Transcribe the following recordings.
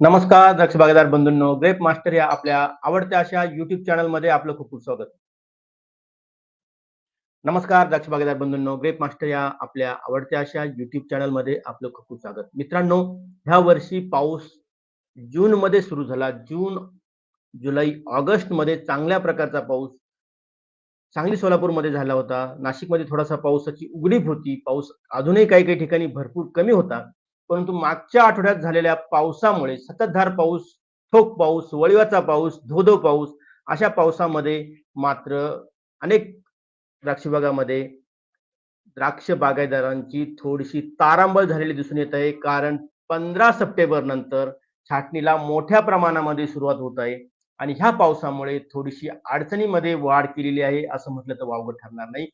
नमस्कार दक्ष बागायतदार बंधूंनो. Grep master या आपल्या आवडत्या अशा युट्यूब चॅनलमध्ये आपलं खूप खूप स्वागत. नमस्कार दक्ष बागायतदार बंधूंनो. ग्रेप मास्टर या आपल्या आवडत्या अशा युट्यूब चॅनलमध्ये आपलं खूप खूप स्वागत. मित्रांनो ह्या वर्षी पाऊस जून मध्ये सुरू झाला. जून जुलै ऑगस्टमध्ये चांगल्या प्रकारचा पाऊस सांगली सोलापूरमध्ये झाला होता. नाशिकमध्ये थोडासा पावसाची उघडीप होती. पाऊस अजूनही काही काही ठिकाणी भरपूर कमी होता. परंतु मागच्या आठवड्यात झालेल्या पावसामुळे सततधार पाऊस ठोक पाऊस वळिवाचा पाऊस धोधो पाऊस अशा पावसामध्ये मात्र अनेक द्राक्ष बागामध्ये द्राक्ष बागायतदारांची थोडीशी तारांबळ झालेली दिसून येत आहे. कारण पंधरा सप्टेंबर नंतर छाटणीला मोठ्या प्रमाणामध्ये सुरुवात होत आहे. आणि ह्या पावसामुळे थोडीशी अडचणीमध्ये वाढ केलेली आहे असं म्हटलं तर वावगं ठरणार नाही.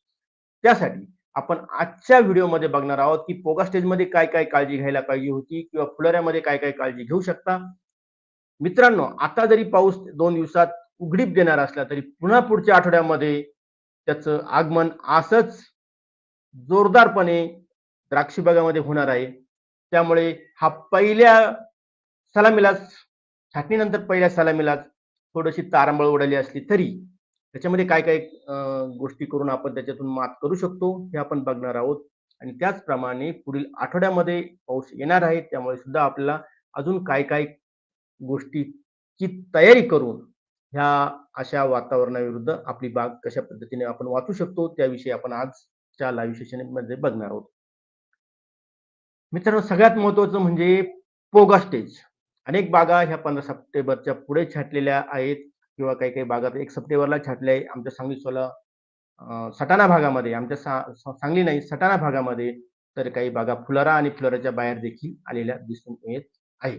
त्यासाठी आपण आजच्या व्हिडिओमध्ये बघणार आहोत की पोगा स्टेजमध्ये काय काय काळजी घ्यायला पाहिजे होती किंवा फुलाऱ्यामध्ये काय काय काळजी घेऊ शकता. मित्रांनो आता जरी पाऊस दोन दिवसात उघडीप देणार असला तरी पुन्हा पुढच्या आठवड्यामध्ये त्याचं आगमन असंच जोरदारपणे द्राक्ष बागामध्ये होणार आहे. त्यामुळे हा पहिल्या सलामीलाच छाटणीनंतर पहिल्या सलामीलाच थोडीशी तारांबळ उडाली असली तरी त्याच्यामध्ये काय काय गोष्टी करून आपण त्याच्यातून मात करू शकतो हे आपण बघणार आहोत. आणि त्याचप्रमाणे पुढील आठवड्यामध्ये पाऊस येणार आहे त्यामुळे सुद्धा आपल्याला अजून काय काय गोष्टीची तयारी करून ह्या अशा वातावरणाविरुद्ध आपली बाग कशा पद्धतीने आपण वाचू शकतो त्याविषयी आपण आजच्या लाईव्ह सेशनमध्ये बघणार आहोत. मित्रांनो सगळ्यात महत्वाचं म्हणजे पोगा स्टेज अनेक बागा ह्या पंधरा सप्टेंबरच्या पुढे छाटलेल्या आहेत किंवा काही काही बागा एक सप्टेंबरला छाटल्या आहे आमच्या सांगली सोला सटाणा भागामध्ये आमच्या सा- सा- सांगली नाही सटाणा भागामध्ये तर काही बागा फुलारा आणि फुलाराच्या बाहेर देखील आलेल्या दिसून येत आहे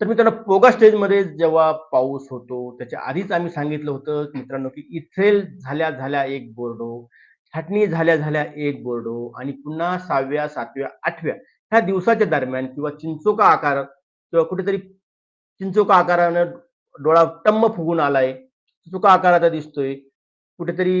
तर मित्रांनो पोगा स्टेजमध्ये जेव्हा पाऊस होतो त्याच्या आधीच आम्ही सांगितलं होतं की मित्रांनो की इथेल झाल्या झाल्या एक बोर्डो छाटणी झाल्या झाल्या एक बोर्डो आणि पुन्हा सहाव्या सातव्या आठव्या ह्या दिवसाच्या दरम्यान किंवा चिंचोका आकार किंवा कुठेतरी चिंचोका आकारानं डोळा टम्म फुगून आलाय चुका आकाराचा दिसतोय कुठेतरी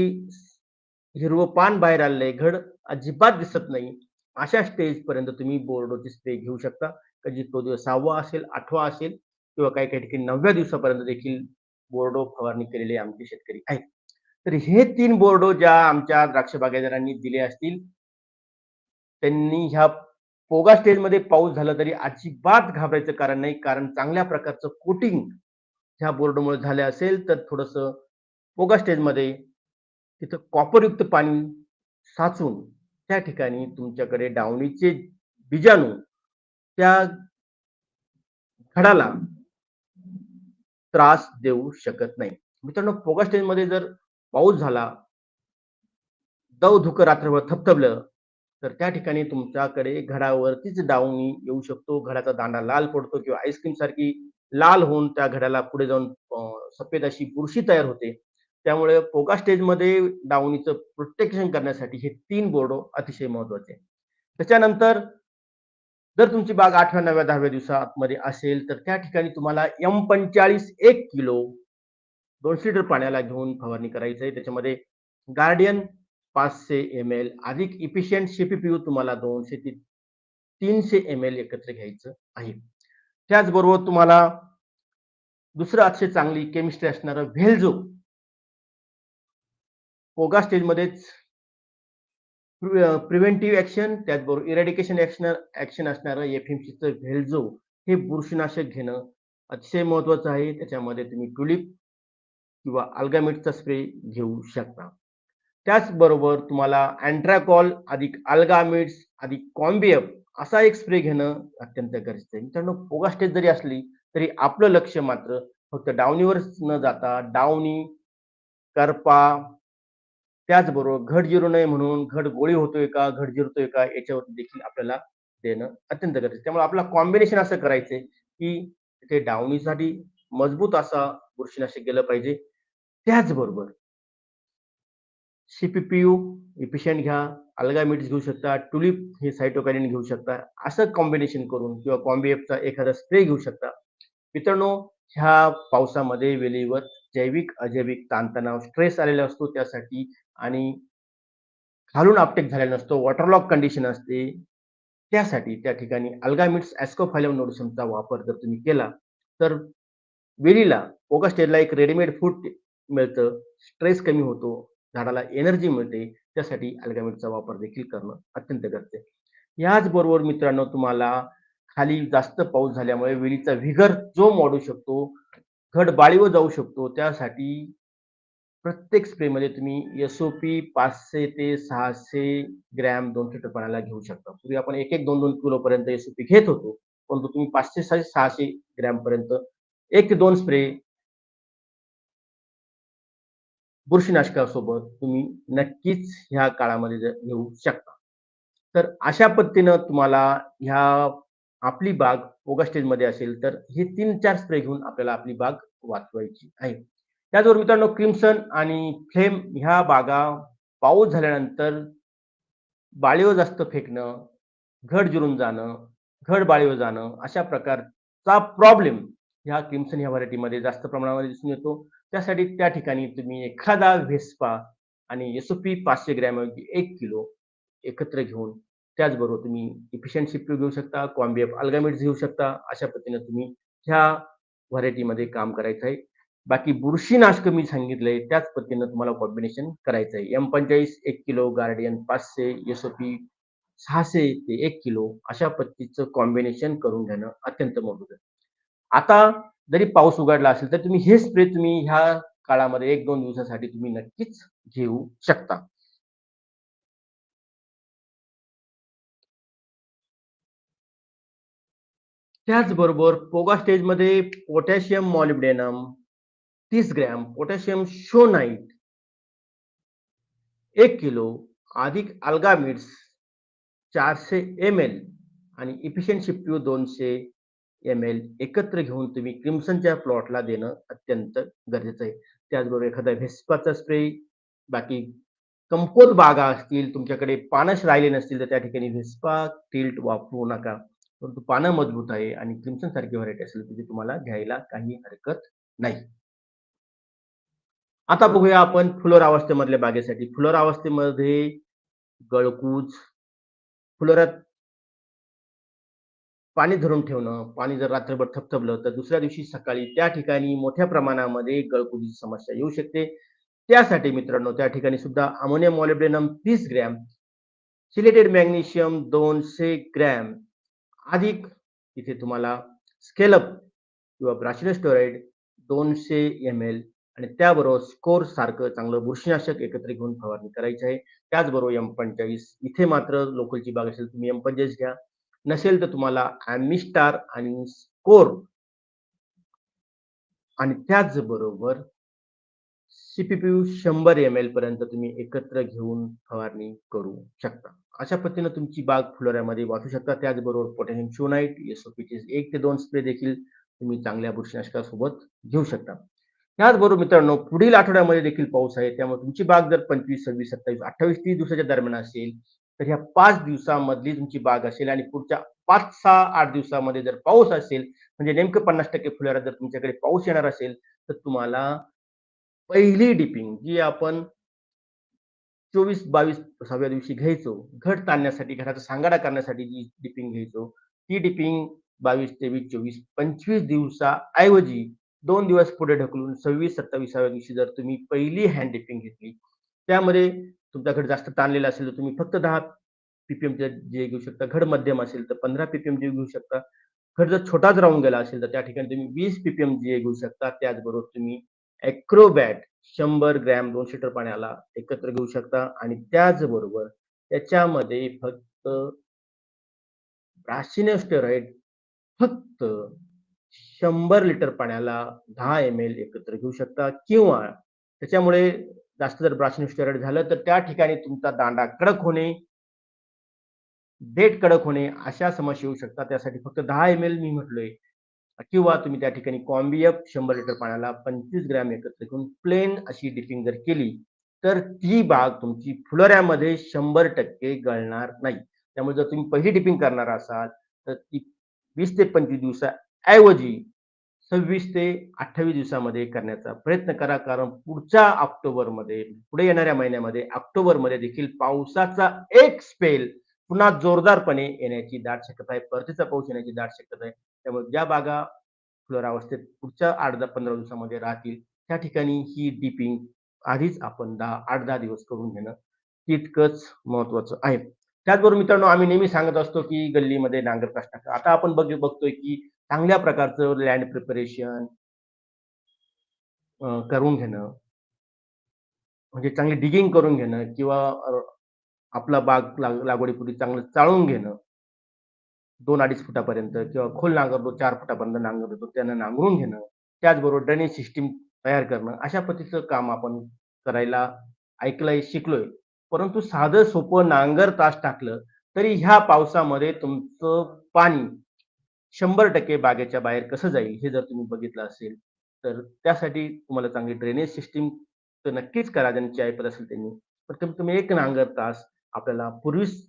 हिरवं पान बाहेर आलंय घड अजिबात दिसत नाही. अशा स्टेज पर्यंत तुम्ही बोर्डोची स्प्रे घेऊ शकता. कधी तो दिवस सहावा असेल आठवा असेल किंवा काही काही ठिकाणी नवव्या दिवसापर्यंत देखील बोर्डो फवारणी केलेले आमचे शेतकरी आहेत. तर हे तीन बोर्डो ज्या आमच्या द्राक्ष बागायतदारांनी दिले असतील त्यांनी ह्या पोगा स्टेजमध्ये पाऊस झाला तरी अजिबात घाबरायचं कारण नाही. कारण चांगल्या प्रकारचं कोटिंग ह्या बोर्डमुळे झालं असेल तर थोडस पोगा स्टेजमध्ये तिथं कॉपरयुक्त पाणी साचून त्या ठिकाणी तुमच्याकडे डावणीचे बीजाणू त्या घडाला त्रास देऊ शकत नाही. मित्रांनो पोगा स्टेजमध्ये जर पाऊस झाला दव धुकं रात्रभर थपथपलं तर त्या ठिकाणी तुमच्याकडे घडावरतीच डावणी येऊ शकतो. घडाचा दांडा लाल पडतो किंवा आईस्क्रीम सारखी लाल होऊन त्या घड्याला पुढे जाऊन सफेद अशी बुरशी तयार होते. त्यामुळे पोगा स्टेजमध्ये डावणीचं प्रोटेक्शन करण्यासाठी हे तीन बोर्ड अतिशय महत्त्वाचे त्याच्यानंतर जर तुमची बाग आठव्या नवव्या दहाव्या दिवसामध्ये असेल तर त्या ठिकाणी तुम्हाला एम पंचेचाळीस एक किलो दोनशे लिटर पाण्याला घेऊन फवारणी करायची आहे त्याच्यामध्ये गार्डियन पाचशे एम एल अधिक इफिशियंट सीपीपीयू तुम्हाला दोनशे ते तीनशे एम एल एकत्र घ्यायचं आहे. त्याचबरोबर तुम्हाला दुसरं अतिशय चांगली केमिस्ट्री असणारं व्हेलजो पोगा स्टेजमध्येच प्रिव्हेंटिव्ह ऍक्शन त्याचबरोबर इरॅडिकेशन ऍक्शन ऍक्शन असणारं एफएमसीचं व्हेलजो हे बुरशीनाशक घेणं अतिशय महत्वाचं आहे. त्याच्यामध्ये तुम्ही ट्युलिप किंवा अल्गामिटचा स्प्रे घेऊ शकता. त्याचबरोबर तुम्हाला अँट्राकॉल अधिक अल्गामिट्स अधिक कॉम्बियप असा एक स्प्रे घेणं अत्यंत गरजेचं आहे मित्रांनो पोगा स्टेज जरी असली तरी आपलं लक्ष मात्र फक्त डावणीवरच न जाता डावणी करपा त्याचबरोबर घड जिरू नये म्हणून घड गोळी होतोय का घट जिरतोय का याच्यावर देखील आपल्याला देणं अत्यंत गरजेचं आहे. त्यामुळे आपला कॉम्बिनेशन असं करायचंय की ते डावणीसाठी मजबूत असा बुरशीनाशक गेलं पाहिजे त्याचबरोबर सीपीपीयू इफिशियंट घ्या. अल्गामिट्स घेऊ शकता. टुलिप हे सायटोकायनिन घेऊ शकता. असं कॉम्बिनेशन करून किंवा कॉम्बिएफचा एखादा स्प्रे घेऊ शकता. मित्रांनो ह्या पावसामध्ये वेलीवर जैविक अजैविक ताणतणाव स्ट्रेस आलेला असतो त्यासाठी आणि खालून आपटेक झालेला नसतो वॉटरलॉक कंडिशन असते त्यासाठी त्या ठिकाणी अल्गामिट्स ॲस्कोफायलम नोडसमचा वापर जर तुम्ही केला, तर वेलीला ओगास्टेडला एक रेडीमेड फूड मिळतं, स्ट्रेस कमी होतो, झाडाला एनर्जी मिळते, त्यासाठी अल्गामेटचा वापर देखील करणं अत्यंत गरजेचे आहे. याचबरोबर मित्रांनो तुम्हाला खाली जास्त पाऊस झाल्यामुळे वेलीचा विगर जो मोडू शकतो, घड बाळीवर जाऊ शकतो, त्यासाठी प्रत्येक स्प्रेमध्ये तुम्ही एस-ओ-पी पाचशे ते सहाशे ग्रॅम दोन लिटर पाण्याला घेऊ शकता. पूर्वी आपण 1-1, 2-2 किलोपर्यंत एस-ओ-पी घेत होतो. परंतु तुम्ही 500 600 ग्रॅमपर्यंत एक दोन स्प्रे बुरशीनाशकासोबत तुम्ही नक्कीच ह्या काळामध्ये घेऊ शकता. तर अशा पद्धतीनं तुम्हाला ह्या आपली बाग ओगा स्टेजमध्ये असेल, तर हे 3-4 स्प्रे घेऊन आपल्याला आपली बाग वाचवायची आहे. त्याचबरोबर मित्रांनो क्रिम्सन आणि फ्लेम ह्या बागा पाऊस झाल्यानंतर बाळीवर जास्त फेकणं, घड जिरून जाणं, घड बाळीवर जाणं अशा प्रकारचा प्रॉब्लेम ह्या क्रिम्सन ह्या व्हरायटीमध्ये जास्त प्रमाणामध्ये दिसून येतो. त्यासाठी त्या ठिकाणी तुम्ही एखादा व्हेस्पा आणि एस-ओ-पी 500 ग्रॅम ऐवजी 1 किलो एकत्र घेऊन त्याचबरोबर तुम्ही इफिशियंट शिफ्ट घेऊ शकता, कॉम्बिएफ अल्गामिड्स घेऊ शकता. अशा पद्धतीने तुम्ही ह्या व्हरायटीमध्ये काम करायचं आहे. बाकी बुरशीनाशक मी सांगितलंय त्याच पद्धतीनं तुम्हाला कॉम्बिनेशन करायचं आहे. M45 1 किलो, गार्डियन पाचशे एस-ओ-पी 600 ते एक किलो अशा पद्धतीचं कॉम्बिनेशन करून घेणं अत्यंत महत्त्वाचं आहे. आता जरी पाऊस उघडला असेल, तर तुम्ही हे स्प्रे तुम्ही ह्या काळामध्ये 1-2 दिवसासाठी तुम्ही नक्कीच घेऊ शकता. त्याचबरोबर पोगा स्टेजमध्ये पोटॅशियम मॉलिब्डेनम तीस ग्रॅम, पोटॅशियम शोनाईट एक किलो अधिक अल्गामिड्स चारशे एम-एल आणि इफिशियंट शिफ्ट एम-एल एकत्र घेऊन तुम्ही क्रिम्सनच्या प्लॉटला देणं अत्यंत गरजेचं आहे. त्याचबरोबर एखादा व्हेस्पाचा स्प्रे, बाकी कंपोज बागा असतील, तुमच्याकडे पानच राहिले नसतील, तर त्या ठिकाणी व्हेस्पा टिल्ट वापरू नका. परंतु पानं मजबूत आहे आणि क्रिम्सन सारखी व्हरायटी असेल, तर तुम्हाला घ्यायला काही हरकत नाही. आता बघूया आपण फुलोरा अवस्थेमधल्या बागेसाठी. फुलोरा अवस्थेमध्ये गळकूज, फुलोरात पाणी धरून ठेवणं, पाणी जर रात्रभर थबथबलं, तर दुसऱ्या दिवशी सकाळी त्या ठिकाणी मोठ्या प्रमाणामध्ये गळकुजीची समस्या येऊ शकते. त्यासाठी मित्रांनो त्या ठिकाणी सुद्धा अमोनियम मॉलिब्डेनम तीस ग्रॅम, सिलेटेड मॅग्नेशियम दोनशे ग्रॅम अधिक इथे तुम्हाला स्केलअप किंवा ब्रासिलस स्टेरॉइड 200 एम-एल आणि त्याबरोबर स्कोर सारखं चांगलं बुरशीनाशक एकत्र घेऊन फवारणी करायची आहे. त्याचबरोबर M45 इथे मात्र लोकलची बाग असेल, तुम्ही M45 घ्या. नसेल तर तुम्हाला ॲमिस्टार आणि स्कोर आणि त्याचबरोबर सी-पी-पी-यू 100 एम-एल पर्यंत तुम्ही एकत्र घेऊन फवारणी करू शकता. अशा पद्धतीनं तुमची बाग फुलोऱ्यामध्ये वाचू शकता. त्याचबरोबर पोटॅशियम शोनाईट एस-ओ-पीचे एक ते दोन स्प्रे देखील तुम्ही चांगल्या बुरशीनाशकासोबत घेऊ शकता. त्याचबरोबर मित्रांनो पुढील आठवड्यामध्ये देखील पाऊस आहे. त्यामुळे तुमची बाग जर 25, 26, 27, 28, 30 दिवसाच्या दरम्यान असेल, तर ह्या पाच दिवसामधली तुमची बाग असेल आणि पुढच्या 5, 6, 8 दिवसामध्ये जर पाऊस असेल, म्हणजे नेमकं पन्नास टक्के फुलाऱ्यात जर तुमच्याकडे पाऊस येणार असेल, तर तुम्हाला पहिली डिपिंग जी आपण चोवीस बावीस सहाव्या दिवशी घ्यायचो, घट ताणण्यासाठी, घराचा सांगाडा करण्यासाठी जी डिपिंग घ्यायचो, ती डिपिंग 22, 23, 24, 25 दिवसाऐवजी दोन दिवस पुढे ढकलून सव्वीस सत्तावीसाव्या दिवशी जर तुम्ही पहिली हँड डिपिंग घेतली, त्यामध्ये तुमचा घड जास्त ताणलेला असेल, तर तुम्ही फक्त दहा पीपीएम जे घेऊ शकता. घड मध्यम असेल, तर पंधरा पीपीएम जे घेऊ शकता. घड जर छोटाच राहून गेला असेल, तर त्या ठिकाणी तुम्ही वीस पीपीएम जे घेऊ शकता. त्याचबरोबर तुम्ही ॲक्रोबॅट शंभर ग्रॅम दोन लिटर पाण्याला एकत्र घेऊ शकता आणि त्याचबरोबर त्याच्यामध्ये फक्त ब्रासिनस फक्त शंभर लिटर पाण्याला दहा एम-एल एकत्र घेऊ शकता किंवा त्याच्यामुळे जास्त जर ब्रासिनस स्टेरॉइड झालं, तर त्या ठिकाणी तुमचा दांडा कडक होणे देठ कडक होणे अशा समस्या येऊ शकतात. त्यासाठी फक्त दहा एम-एल मी म्हटलोय किंवा तुम्ही त्या ठिकाणी कॉम्बियप शंभर लिटर पाण्याला 25 ग्रॅम एकत्र घेऊन प्लेन अशी डिपिंग जर केली, तर ती बाग तुमची फुलऱ्यामध्ये शंभर टक्के गळणार नाही. त्यामुळे जर तुम्ही पहिली डिपिंग करणार असाल, तर ती वीस ते 25 दिवसाऐवजी 26 ते 28 दिवसामध्ये करण्याचा प्रयत्न करा. कारण पुढच्या ऑक्टोबरमध्ये, पुढे येणाऱ्या महिन्यामध्ये ऑक्टोबरमध्ये देखील पावसाचा एक स्पेल पुन्हा जोरदारपणे येण्याची दाट शक्यता आहे. परतीचा पाऊस येण्याची दाट शक्यता आहे. त्यामुळे ज्या बागा फ्लोरावस्थेत पुढच्या आठ दहा पंधरा दिवसामध्ये राहतील त्या ठिकाणी ही डिपिंग आधीच आपण दहा आठ दहा दिवस करून घेणं तितकंच महत्वाचं आहे. त्याचबरोबर मित्रांनो आम्ही नेहमी सांगत असतो की गल्लीमध्ये नांगर कस टाका. आता आपण बघ बघतोय की चांगल्या प्रकारचं लँड प्रिपरेशन करून घेणं. म्हणजे चांगली डिगिंग करून घेणं किंवा आपला बाग लागवडीपूर्वी चांगलं चाळून घेणं. दोन अडीच फुटापर्यंत किंवा खोल नांगरतो चार फुटापर्यंत नांगरतो त्यांना नांगरून घेणं. त्याचबरोबर ड्रेनेज सिस्टीम तयार करणं. अशा पद्धतीचं काम आपण करायला ऐकलंय शिकलोय. परंतु साधं सोपं नांगर तास टाकलं तरी ह्या पावसामध्ये तुमचं पाणी शंभर टक्के बागेच्या बाहेर कसं जाईल हे जर तुम्ही बघितलं असेल तर त्यासाठी तुम्हाला चांगली ड्रेनेज सिस्टीम तर नक्कीच करा ज्यांची ऐपत असेल त्यांनी. पण तुम्ही एक नांगर तास आपल्याला पूर्वीच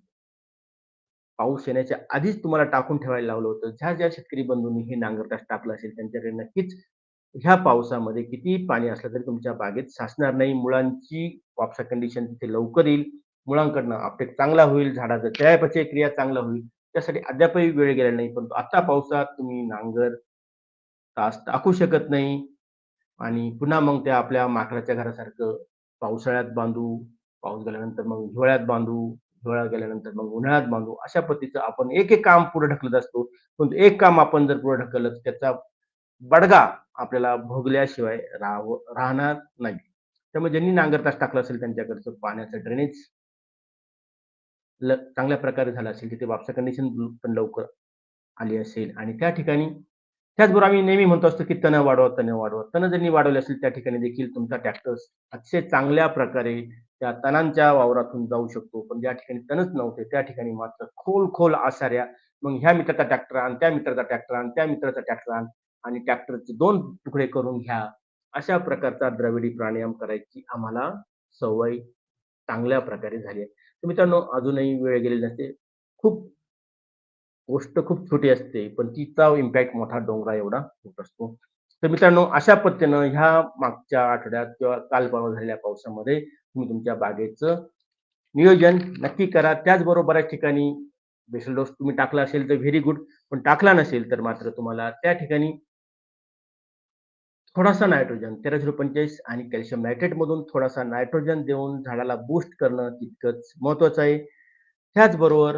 पाऊस येण्याच्या आधीच तुम्हाला टाकून ठेवायला लावलं होतं. ज्या ज्या शेतकरी बंधूंनी हे नांगर तास टाकलं असेल त्यांच्याकडे नक्कीच ह्या पावसामध्ये किती पाणी असलं तरी तुमच्या बागेत साचणार नाही. मुळांची वापसा कंडिशन तिथे लवकर येईल. मुळांकडनं आपटेक चांगला होईल. झाडाचं चयापचय क्रिया चांगला होईल. त्यासाठी अद्यापही वेळ गेला नाही. परंतु आता पावसात तुम्ही नांगर तास टाकू शकत नाही. आणि पुन्हा मग त्या आपल्या माकडाच्या घरासारखं पावसाळ्यात बांधू पाऊस गेल्यानंतर मग हिवाळ्यात बांधू हिवाळा गेल्यानंतर मग उन्हाळ्यात बांधू अशा पद्धतीचं आपण एक एक काम पुढे ढकलत असतो. परंतु एक काम आपण जर पुढे ढकललं त्याचा बडगा आपल्याला भोगल्याशिवाय राह राहणार नाही. त्यामुळे ज्यांनी नांगरतास टाकला असेल त्यांच्याकडचं पाण्याचं ड्रेनेज चांगल्या प्रकारे झालं असेल तिथे वापसा कंडिशन पण लवकर आली असेल. आणि त्या ठिकाणी त्याचबरोबर आम्ही नेहमी म्हणतो असतो की तण वाढवा तण वाढवा. तण ज्यांनी वाढवले असेल त्या ठिकाणी देखील तुमचा ट्रॅक्टर अतिशय चांगल्या प्रकारे त्या तणांच्या वावरातून जाऊ शकतो. पण ज्या ठिकाणी तणच नव्हते त्या ठिकाणी मात्र खोल खोल आसाऱ्या. मग ह्या मित्राचा ट्रॅक्टर आण त्या मित्राचा ट्रॅक्टर आण त्या मित्राचा ट्रॅक्टर आण आणि ट्रॅक्टरचे दोन तुकडे करून घ्या. अशा प्रकारचा द्रविडी प्राणायाम करायची आम्हाला सवय चांगल्या प्रकारे झाली आहे. मित्रांनो अजूनही वेळ गेलेली नसते. खूप गोष्ट खूप छोटी असते पण तिचा इम्पॅक्ट मोठा डोंगरा एवढा होत असतो. तर मित्रांनो अशा पद्धतीनं ह्या मागच्या आठवड्यात किंवा काल परवा झालेल्या पावसामध्ये तुम्ही तुमच्या बागेचं नियोजन नक्की करा. त्याचबरोबर बऱ्याच ठिकाणी बेसल डोस तुम्ही टाकला असेल तर व्हेरी गुड पण टाकला नसेल तर मात्र तुम्हाला त्या ठिकाणी थोडासा नायट्रोजन तेरा झिरो पंचेचाळीस आणि कॅल्शियम नायट्रेट मधून थोडासा नायट्रोजन देऊन झाडाला बूस्ट करणं तितकंच महत्वाचं आहे. त्याचबरोबर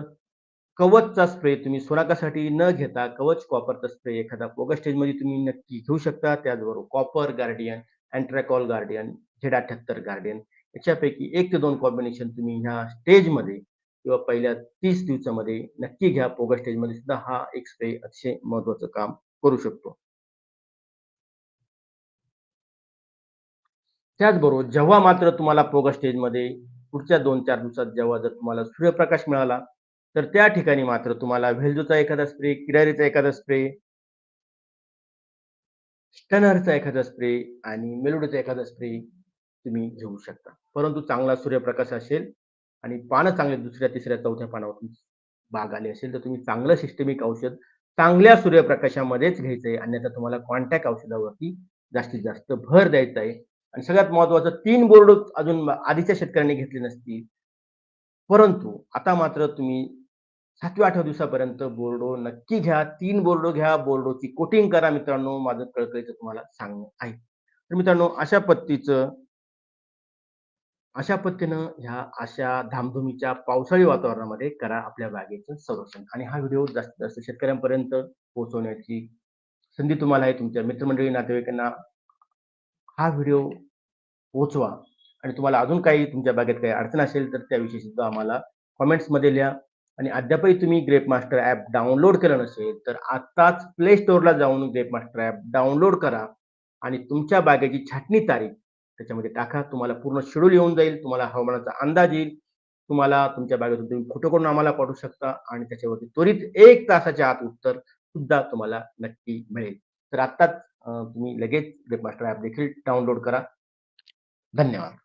कवचचा स्प्रे तुम्ही सोनाकासाठी न घेता कवच कॉपरचा स्प्रे एखादा पोगा मध्ये तुम्ही नक्की घेऊ शकता. त्याचबरोबर copper Guardian Antracol Guardian Z अठ्याहत्तर गार्डियन याच्यापैकी एक ते दोन कॉम्बिनेशन तुम्ही ह्या स्टेजमध्ये किंवा पहिल्या तीस दिवसामध्ये नक्की घ्या. पोगा मध्ये सुद्धा हा एक स्प्रे अतिशय महत्वाचं काम करू शकतो. त्याचबरोबर जेव्हा मात्र तुम्हाला पोगा स्टेजमध्ये पुढच्या दोन चार दिवसात जेव्हा जर तुम्हाला सूर्यप्रकाश मिळाला तर त्या ठिकाणी मात्र तुम्हाला व्हेल्जोचा एखादा स्प्रे किरारीचा एखादा स्प्रे स्टनरचा एखादा स्प्रे आणि मेलोडीचा एखादा स्प्रे तुम्ही घेऊ शकता. परंतु चांगला सूर्यप्रकाश असेल आणि पानं चांगले दुसऱ्या तिसऱ्या चौथ्या पानावर बाग आली असेल तर तुम्ही चांगलं सिस्टमिक औषध चांगल्या सूर्यप्रकाशामध्येच घ्यायचं आहे अन्यथा तुम्हाला कॉन्टॅक्ट औषधावरती जास्तीत जास्त भर द्यायचा आहे. आणि सगळ्यात महत्वाचं तीन बोर्ड अजून आधीच्या शेतकऱ्यांनी घेतली नसती परंतु आता मात्र तुम्ही सातव्या आठव्या दिवसापर्यंत बोर्डो नक्की घ्या. तीन बोर्डो घ्या. बोर्डोची कोटिंग करा मित्रांनो माझं कळकळीचं तुम्हाला सांगणं आहे. तर मित्रांनो अशा पद्धतीचं अशा पद्धतीनं ह्या अशा धामधुमीच्या पावसाळी वातावरणामध्ये करा आपल्या बागेचं संरक्षण. आणि हा व्हिडिओ जास्तीत जास्त शेतकऱ्यांपर्यंत पोहोचवण्याची संधी तुम्हाला आहे. तुमच्या मित्रमंडळी नातेवाईकांना हा व्हिडिओ पोचवा. आणि तुम्हाला अजून काही तुमच्या बागेत काही अडचण असेल तर त्याविषयी सुद्धा आम्हाला कॉमेंट्समध्ये लिहा. आणि अद्यापही तुम्ही ग्रेप मास्टर ॲप डाउनलोड केलं नसेल तर आत्ताच प्ले स्टोअरला जाऊन ग्रेप मास्टर ॲप डाउनलोड करा. आणि तुमच्या बागेची छाटणी तारीख त्याच्यामध्ये टाका. तुम्हाला पूर्ण शेड्यूल येऊन जाईल. तुम्हाला हवामानाचा अंदाज येईल. तुम्हाला तुमच्या बागेतून तुम्ही फोटो करून आम्हाला पाठवू शकता आणि त्याच्यावरती त्वरित एक तासाच्या आत उत्तर सुद्धा तुम्हाला नक्की मिळेल. तर आत्ताच तुम्ही लगेच मास्टर ॲप देखील डाउनलोड करा. धन्यवाद.